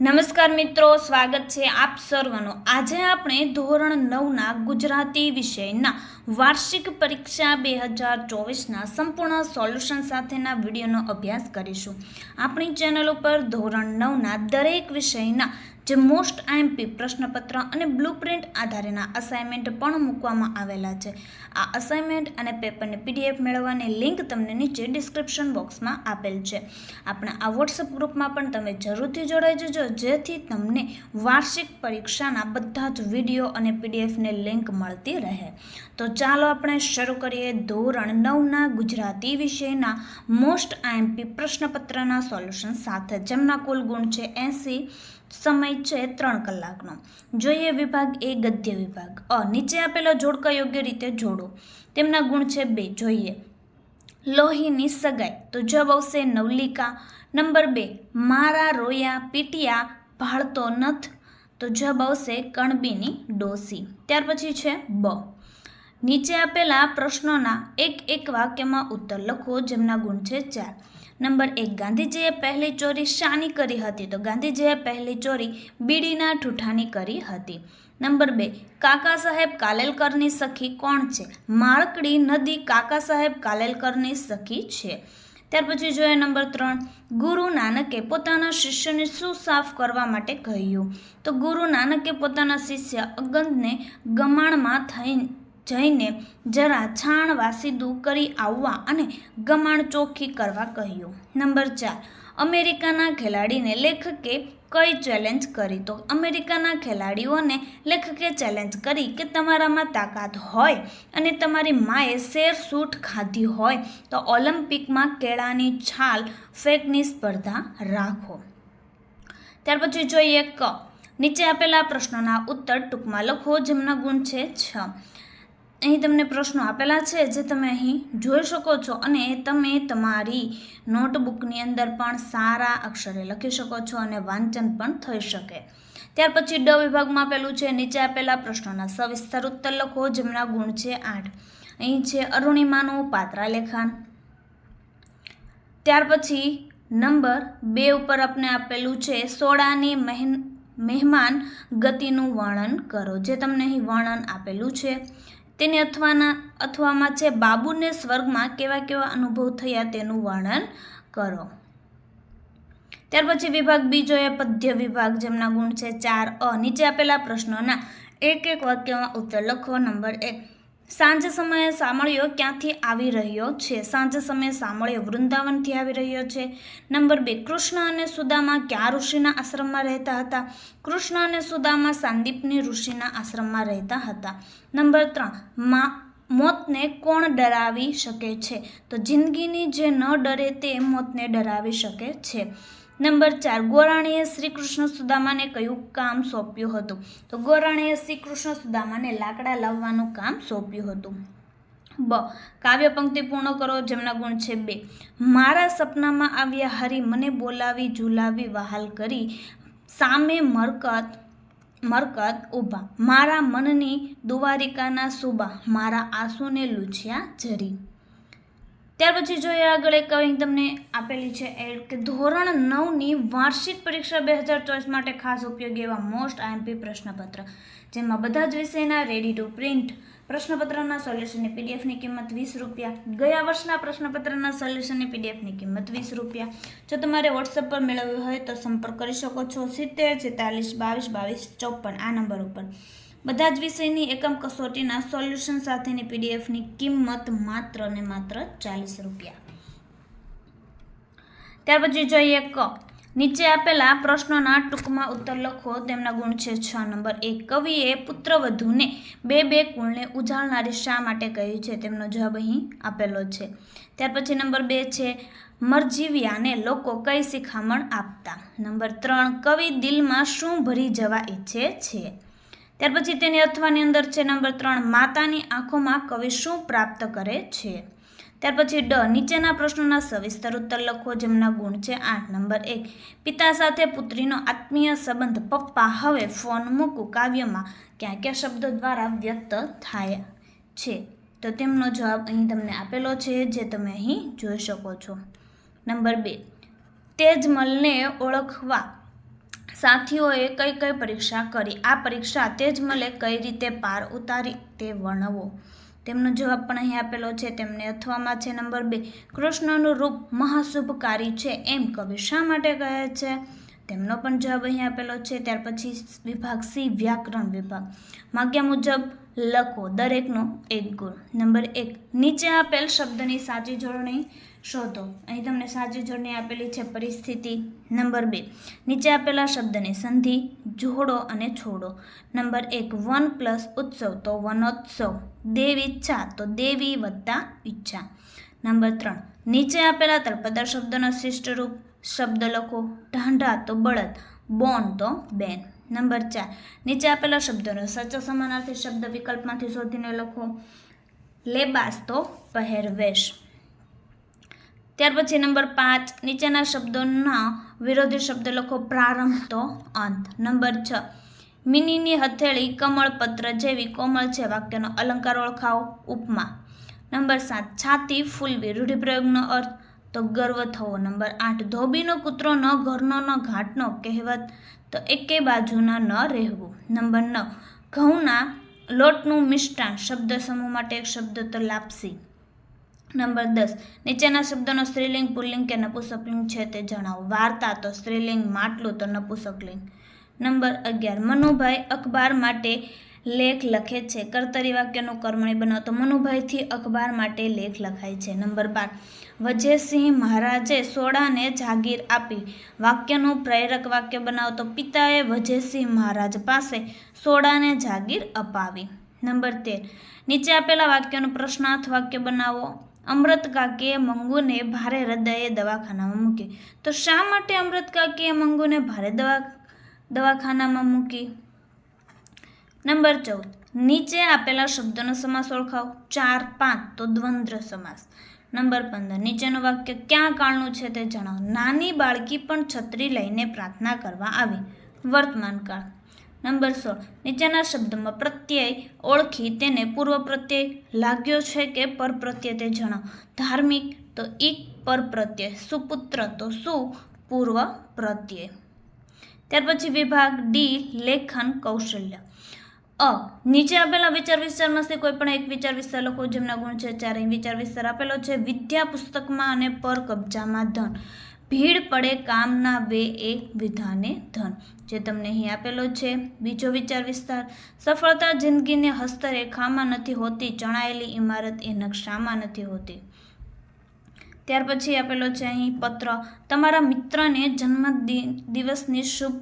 નમસ્કાર મિત્રો સ્વાગત છે આપ સર્વનું. આજે આપણે ધોરણ નવના ગુજરાતી વિષયના વાર્ષિક પરીક્ષા બે હજાર ચોવીસના સંપૂર્ણ સોલ્યુશન સાથેના વિડીયોનો અભ્યાસ કરીશું. આપણી ચેનલ ઉપર ધોરણ નવના દરેક વિષયના જે મોસ્ટ આઈએમપી પ્રશ્નપત્ર અને બ્લુપ્રિન્ટ આધારેના અસાઇનમેન્ટ પણ મૂકવામાં આવેલા છે. આ અસાઇનમેન્ટ અને પેપરની પીડીએફ મેળવવાની લિંક તમને નીચે ડિસ્ક્રિપ્શન બોક્સમાં આપેલ છે. આપણા આ વોટ્સઅપ ગ્રુપમાં પણ તમે જરૂરથી જોડાઈ જજો, જેથી તમને વાર્ષિક પરીક્ષાના બધા જ વીડિયો અને પીડીએફની લિંક મળતી રહે. તો ચાલો આપણે શરૂ કરીએ ધોરણ નવના ગુજરાતી વિષયના મોસ્ટ આઈએમપી પ્રશ્નપત્રના સોલ્યુશન સાથે, જેમના કુલ ગુણ છે એંસી, સમય છે ત્રણ કલાકનો. જોઈએ વિભાગ એ ગદ્ય વિભાગ. અ, નીચે આપેલો જોડકા યોગ્ય રીતે જોડો. તેમના ગુણ છે બે. જોઈએ. લોહીની સગાઈ. તો જવાબ આવશે નવલિકા. નંબર બે. મારા રોયા પીટિયા ભાળતો નથ. તો જવાબ આવશે કણબીની ડોસી. ત્યાર પછી છે બ. નીચે આપેલા પ્રશ્નોના એક એક વાક્યમાં ઉત્તર લખો, જેમના ગુણ છે ચાર. નંબર એક, ગાંધીજીએ પહેલી ચોરી શાની કરી હતી? તો ગાંધીજીએ પહેલી ચોરી બીડીના ઠૂઠાની કરી હતી. નંબર બે, કાકા સાહેબ કાલેલકરની સખી કોણ છે? માળકડી નદી કાકા સાહેબ કાલેલકરની સખી છે. ત્યાર પછી જોઈએ નંબર ત્રણ, ગુરુ નાનકે પોતાના શિષ્યને શું સાફ કરવા માટે કહ્યું? તો ગુરુ નાનકે પોતાના શિષ્ય અગંતને ગમાણમાં થઈ જઈને જરા છાણ વાસીદું કરી આવવા અને ગમાણ ચોખ્ખી કરવા કહ્યું. નંબર ચાર, અમેરિકાના ખેલાડીને લેખકે કઈ ચેલેન્જ કરી? તો અમેરિકાના ખેલાડીઓને લેખકે ચેલેન્જ કરી કે તમારામાં તાકાત હોય અને તમારી માએ શેર સૂટ ખાધી હોય તો ઓલિમ્પિકમાં કેળાની છાલ ફેંકની સ્પર્ધા રાખો. ત્યાર પછી જોઈએ ક. નીચે આપેલા પ્રશ્નોના ઉત્તર ટૂંકમાં લખો. જેમના ગુણ છે છ. અહીં તમને પ્રશ્નો આપેલા છે જે તમે અહીં જોઈ શકો છો અને તમે તમારી નોટબુકની અંદર પણ સારા અક્ષરે લખી શકો છો અને વાંચન પણ થઈ શકે. ત્યાર પછી ડ વિભાગમાં આપેલું છે, નીચે આપેલા પ્રશ્નોના સવિસ્તર ઉત્તર લખો, જેમના ગુણ છે આઠ. અહીં છે, અરુણિમાનું પાત્રાલેખન ત્યાર પછી નંબર બે ઉપર આપને આપેલું છે, સોડાની મહેન, મહેમાન ગતિનું વર્ણન કરો, જે તમને અહીં વર્ણન આપેલું છે. તેની અથવાના, અથવામાં છે બાબુને સ્વર્ગમાં કેવા કેવા અનુભવ થયા તેનું વર્ણન કરો. ત્યાર પછી વિભાગ બીજો એ પદ્ય વિભાગ જેમના ગુણ છે ચાર અ. નીચે આપેલા પ્રશ્નોના એક એક વાક્યમાં ઉત્તર લખો. નંબર એક સાંજ સમયે સાંભળ્યો ક્યાંથી આવી રહ્યો છે? સાંજ સમયે સાંભળ્યો વૃંદાવનથી આવી રહ્યો છે. નંબર બે, કૃષ્ણ અને સુદામા ક્યાં ઋષિના આશ્રમમાં રહેતા હતા? કૃષ્ણ અને સુદામા સાંદીપની ઋષિના આશ્રમમાં રહેતા હતા. નંબર ત્રણ, મા, મોતને કોણ ડરાવી શકે છે? તો જિંદગીની જે ન ડરે તે મોતને ડરાવી શકે છે. નંબર ચાર, ગોરાણીએ શ્રી કૃષ્ણ સુદામાને કયું કામ સોંપ્યું હતું? તો ગોરાણીએ શ્રી કૃષ્ણ સુદામાને લાકડા લાવવાનું કામ સોંપ્યું હતું. બ, કાવ્ય પંક્તિ પૂર્ણ કરો, જેમના ગુણ છે બે. મારા સપનામાં આવ્યા હરી મને બોલાવી, ઝુલાવી, વહાલ કરી, સામે મરકત મરકત ઊભા. મારા મનની દુવારિકાના સુબા, મારા આંસુને લૂછ્યા જરી. ત્યાર પછી જોઈએ આગળ એક અહીં તમને આપેલી છે, એ કે ધોરણ નવની વાર્ષિક પરીક્ષા બે હજાર ચોવીસ માટે ખાસ ઉપયોગી એવા મોસ્ટ આઈએમપી પ્રશ્નપત્ર, જેમાં બધા જ વિષયના રેડી ટુ પ્રિન્ટ પ્રશ્નપત્રના સોલ્યુશનની પીડીએફની કિંમત વીસ રૂપિયા, ગયા વર્ષના પ્રશ્નપત્રના સોલ્યુશનની પીડીએફની કિંમત વીસ રૂપિયા. જો તમારે વોટ્સઅપ પર મેળવવું હોય તો સંપર્ક કરી શકો છો સિત્તેર, છેતાલીસ, બાવીસ બાવીસ, ચોપન, આ નંબર ઉપર. બધા જ વિષયની એકમ કસોટીના સોલ્યુશન સાથેની પીડીએફની કિંમત માત્ર ને માત્ર ચાલીસ રૂપિયા. ત્યાર પછી જોઈએ ક. નીચે આપેલા પ્રશ્નોના ટૂંકમાં ઉત્તર લખો. તેમના ગુણ છે છ. નંબર એક, કવિએ પુત્રવધૂને બે બે કુળને ઉજાળનારી શા માટે કહ્યું છે? તેમનો જવાબ અહીં આપેલો છે. ત્યાર પછી નંબર બે છે, મરજીવ્યાને લોકો કઈ શિખામણ આપતા? નંબર ત્રણ, કવિ દિલમાં શું ભરી જવા ઈચ્છે છે? ત્યાર પછી તેની અથવાની અંદર છે નંબર ત્રણ, માતાની આંખોમાં કવિ શું પ્રાપ્ત કરે છે? ત્યાર પછી ડ, નીચેના પ્રશ્નોના સવિસ્તર ઉત્તર લખો, જેમના ગુણ છે આઠ. નંબર એક, પિતા સાથે પુત્રીનો આત્મીય સંબંધ, પપ્પા હવે ફોન મૂકું, કાવ્યમાં ક્યાં ક્યાં શબ્દો દ્વારા વ્યક્ત થાય છે? તો તેમનો જવાબ અહીં તમને આપેલો છે, જે તમે અહીં જોઈ શકો છો. નંબર બે, તેજમલને ઓળખવા સાથીઓએ કઈ કઈ પરીક્ષા કરી? આ પરીક્ષા તે જ મળે કઈ રીતે પાર ઉતારી તે વર્ણવો. તેમનો જવાબ પણ અહીં આપેલો છે. તેમને અથવામાં છે નંબર બે. કૃષ્ણનું રૂપ મહાશુભકારી છે એમ કવિ શા માટે કહે છે? તેમનો પણ જવાબ અહીં આપેલો છે. ત્યાર પછી વિભાગ સી, વ્યાકરણ વિભાગ. માગ્યા મુજબ લખો દરેકનો એક ગુણ. નંબર એક. નીચે આપેલ શબ્દની સાચી જોડણી શોધો. અહીં તમને સાચી જોડણી આપેલી છે પરિસ્થિતિ નંબર બે. નીચે આપેલા શબ્દને સંધિ, જોડો અને છોડો. નંબર એક, વન પ્લસ ઉત્સવ, તો વનોત્સવ. દેવ ઈચ્છા, તો દેવી વત્તા ઈચ્છા. નંબર ત્રણ, નીચે આપેલા તળપદા શબ્દનો શિષ્ટ રૂપ. શબ્દ લખો, ઢાંઢા, તો બળદ. બોન, તો બેન. નંબર ચાર, નીચે આપેલા શબ્દોનો સાચો સમાનાર્થી શબ્દ વિકલ્પમાંથી શોધીને લખો. લેબાસ, તો પહેરવેશ. ત્યાર પછી નંબર પાંચ, નીચેના શબ્દોના વિરોધી શબ્દ લખો પ્રારંભ તો અંત. નંબર છ, મિનીની હથેળી કમળપત્ર જેવી કોમળ છે વાક્યનો અલંકાર ઓળખાવો ઉપમા. નંબર સાત, છાતી ફૂલવી રૂઢિપ્રયોગનો અર્થ તો ગર્વ થવો. નંબર આઠ, ધોબીનો કૂતરો ન ઘરનો ન ઘાટનો કહેવત તો એકે બાજુના ન રહેવું. નંબર નવ, ઘઉંના લોટનું મિષ્ટાન શબ્દ સમૂહ માટે એક શબ્દ તો લાપસી. નંબર દસ. નીચેના શબ્દોનો સ્ત્રીલિંગ, પુલ્લિંગ કે નપુસકલિંગ છે તે જણાવો. વાર્તા તો સ્ત્રીલિંગ, માટલું તો નપુસકલિંગ. નંબર અગિયાર. મનુભાઈ અખબાર માટે લેખ લખે છે. કર્તરી વાક્યનું કર્મણી બનાવતો મનુભાઈથી અખબાર માટે લેખ લખાય છે. નંબર બાર. વજયસિંહ મહારાજે સોડાને જાગીર આપી. વાક્યનું પ્રેરક વાક્ય બનાવતો પિતાએ વજયસિંહ મહારાજ પાસે સોડાને જાગીર અપાવી. નંબર તેર. નીચે આપેલા વાક્યનું પ્રશ્નાર્થ વાક્ય બનાવો. અમૃત કાકીએ મંગુને ભારે હૃદયે દવાખાનામાં મૂકી. તો શા માટે અમૃત કાકીએ મંગુને ભારે દવા, દવાખાનામાં મૂકી? નંબર ચૌદ. નીચે આપેલા શબ્દોનો સમાસ ઓળખાવો. ચાર, પાંચ, તો દ્વંદ્વ સમાસ. નંબર પંદર. નીચેનું વાક્ય ક્યાં કાળનું છે તે જણાવો. નાની બાળકી પણ છત્રી લઈને પ્રાર્થના કરવા આવી. વર્તમાન કાળ. નંબર સોળ. નીચેના શબ્દમાં પ્રત્યય ઓળખી તેને પૂર્વ પ્રત્યય લાગ્યો છે કે પર પ્રત્યય તે જણાવો. ધાર્મિક તો એક પર પ્રત્યય, સુપુત્ર તો સુ, પૂર્વ પ્રત્યય. ત્યાર પછી વિભાગ ડી, લેખન કૌશલ્ય. અ. નીચે આપેલા વિચાર વિસ્તારમાંથી કોઈ પણ એક વિચાર વિસ્તાર લખો જેમના ગુણ છે ચારે વિચાર વિસ્તાર આપેલો છે. વિદ્યા પુસ્તકમાં અને પર કબજામાં ધન. ભીડ પડે કામના વે એક વિધાને ધન. જે તમને અહીં આપેલો છે, બીજો વિચાર વિસ્તાર. સફળતા જિંદગીને હસ્તરેખામાં નથી હોતી, ચણાયેલી ઇમારત એ નકશામાં નથી હોતી. ત્યાર પછી આપેલો છે અહીં પત્ર. તમારા મિત્રને જન્મ દિવસની શુભ,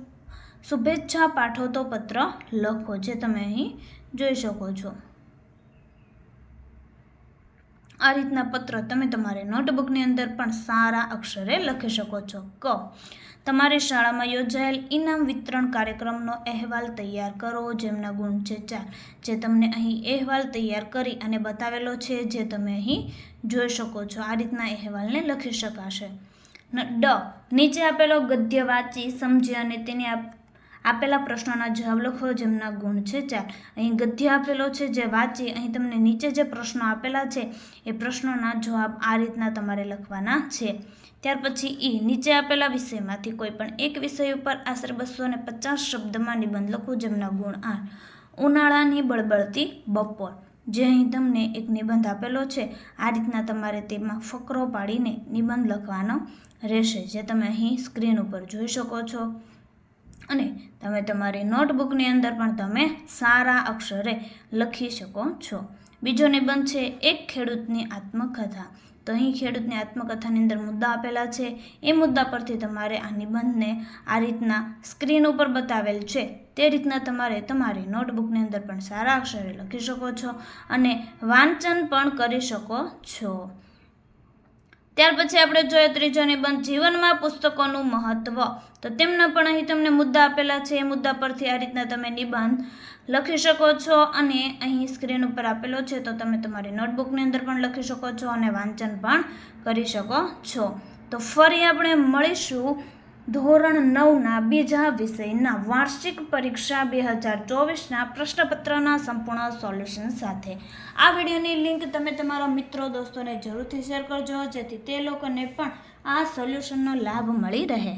શુભેચ્છા પાઠવતો પત્ર લખો, જે તમે અહીં જોઈ શકો છો. આ રીતના પત્ર તમે તમારી નોટબુકની અંદર પણ સારા અક્ષરે લખી શકો છો. ક. તમારી શાળામાં યોજાયેલ ઇનામ વિતરણ કાર્યક્રમનો અહેવાલ તૈયાર કરો, જેમના ગુણ છે ચાર. જે તમને અહીં અહેવાલ તૈયાર કરી અને બતાવેલો છે, જે તમે અહીં જોઈ શકો છો. આ રીતના અહેવાલને લખી શકાશે. ડ. નીચે આપેલો ગદ્ય વાંચી, સમજી અને તેની આપેલા પ્રશ્નોના જવાબ લખો, જેમના ગુણ છે ચાર. અહીં ગદ્ય આપેલો છે, જે વાંચી, અહીં તમને નીચે જે પ્રશ્નો આપેલા છે, એ પ્રશ્નોના જવાબ આ રીતના તમારે લખવાના છે. ત્યાર પછી ઈ, નીચે આપેલા વિષયમાંથી કોઈ પણ એક વિષય ઉપર આશરે બસો ને પચાસ શબ્દમાં નિબંધ લખો, જેમના ગુણ આઠ ઉનાળાની બળબળતી બપોર. જે અહીં તમને એક નિબંધ આપેલો છે, આ રીતના તમારે તેમાં ફકરો પાડીને નિબંધ લખવાનો રહેશે, જે તમે અહીં સ્ક્રીન ઉપર જોઈ શકો છો. અને તમે તમારી નોટબુકની અંદર પણ તમે સારા અક્ષરે લખી શકો છો. બીજો નિબંધ છે, એક ખેડૂતની આત્મકથા. તો અહીં ખેડૂતની આત્મકથાની અંદર મુદ્દા આપેલા છે. એ મુદ્દા પરથી તમારે આ નિબંધને આ રીતના સ્ક્રીન ઉપર બતાવેલ છે. તે રીતના તમારે તમારી નોટબુકની અંદર પણ સારા અક્ષરે લખી શકો છો અને વાંચન પણ કરી શકો છો. ત્યાર પછી આપણે જોઈએ ત્રીજો નિબંધ જીવનમાં પુસ્તકોનું મહત્વ. તો તેમના પણ અહીં તમને મુદ્દા આપેલા છે. એ મુદ્દા પરથી આ રીતના તમે નિબંધ લખી શકો છો અને અહીં સ્ક્રીન ઉપર આપેલો છે. તો તમે તમારી નોટબુકની અંદર પણ લખી શકો છો અને વાંચન પણ કરી શકો છો. તો ફરી આપણે મળીશું ધોરણ નવના બીજા વિષયના વાર્ષિક પરીક્ષા બે હજાર ચોવીસના પ્રશ્નપત્રના સંપૂર્ણ સોલ્યુશન સાથે. આ વિડીયોની લિંક તમે તમારા મિત્રો દોસ્તોને જરૂરથી શેર કરજો, જેથી તે લોકોને પણ આ સોલ્યુશનનો લાભ મળી રહે.